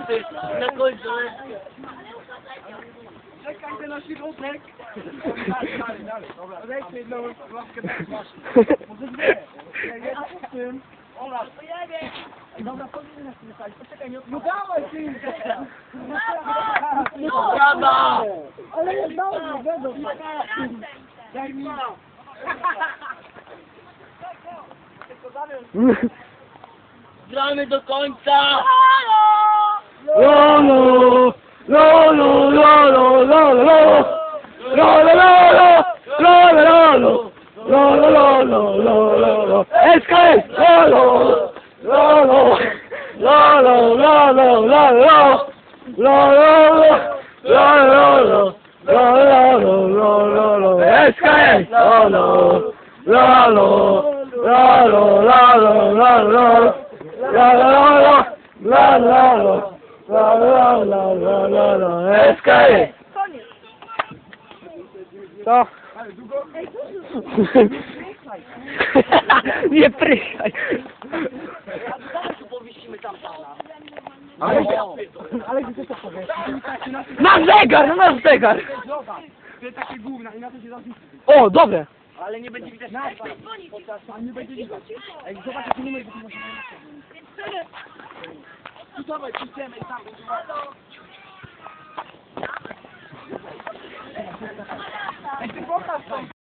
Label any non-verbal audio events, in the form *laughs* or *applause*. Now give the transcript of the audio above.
to ty na końcu. Czekaj ty na środek. Dalej, dalej, dobra. Wejdźcie jedną łapkę tak masz. Może dwie. Ja tym. Ola. Dobra, powinien nas nie stać. Poczekaj, nie No dawaj ty! Brawa! Ale jest dobrze, będą. Daj mi. Gramy do końca! Lolo, lolo, lolo, lolo, lolo, lolo, lolo, lolo, SKS, lolo, lolo, lolo, lolo, lolo, lolo, lolo, lolo, lolo, SKS, lolo, lolo, lolo, lolo, lolo, La la la la la la la la la la la la la SKS Co? *laughs* Nie prychaj. Ale, ale gdzie to powiesz? Masz zegar, masz zegar. To jest takie gówna i na to się zawiszy. O, dobre. Ale nie będzie widać. Na a nie będzie widać. Ej, zobacz jaki numer, bo tu może Tu dawaj, przyjdziemy i tam będzie las